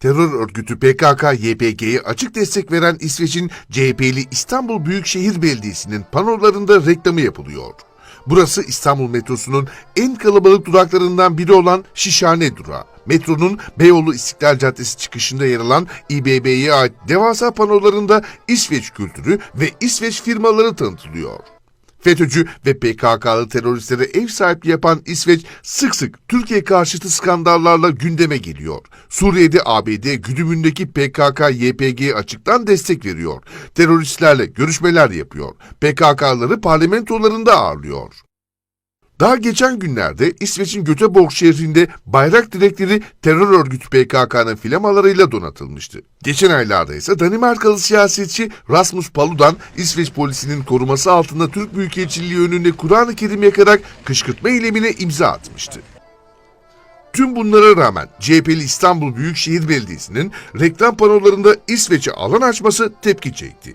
Terör örgütü PKK-YPG'ye açık destek veren İsveç'in CHP'li İstanbul Büyükşehir Belediyesi'nin panolarında reklamı yapılıyor. Burası İstanbul metrosunun en kalabalık duraklarından biri olan Şişhane durağı. Metronun Beyoğlu İstiklal Caddesi çıkışında yer alan İBB'ye ait devasa panolarında İsveç kültürü ve İsveç firmaları tanıtılıyor. FETÖ'cü ve PKK'lı teröristlere ev sahipliği yapan İsveç sık sık Türkiye karşıtı skandallarla gündeme geliyor. Suriye'de ABD güdümündeki PKK-YPG'ye açıktan destek veriyor. Teröristlerle görüşmeler yapıyor. PKK'ları parlamentolarında ağırlıyor. Daha geçen günlerde İsveç'in Göteborg şehrinde bayrak direkleri terör örgütü PKK'nın flamalarıyla donatılmıştı. Geçen aylarda ise Danimarkalı siyasetçi Rasmus Paludan İsveç polisinin koruması altında Türk Büyükelçiliği önünde Kur'an-ı Kerim yakarak kışkırtma eylemine imza atmıştı. Tüm bunlara rağmen CHP'li İstanbul Büyükşehir Belediyesi'nin reklam panolarında İsveç'e alan açması tepki çekti.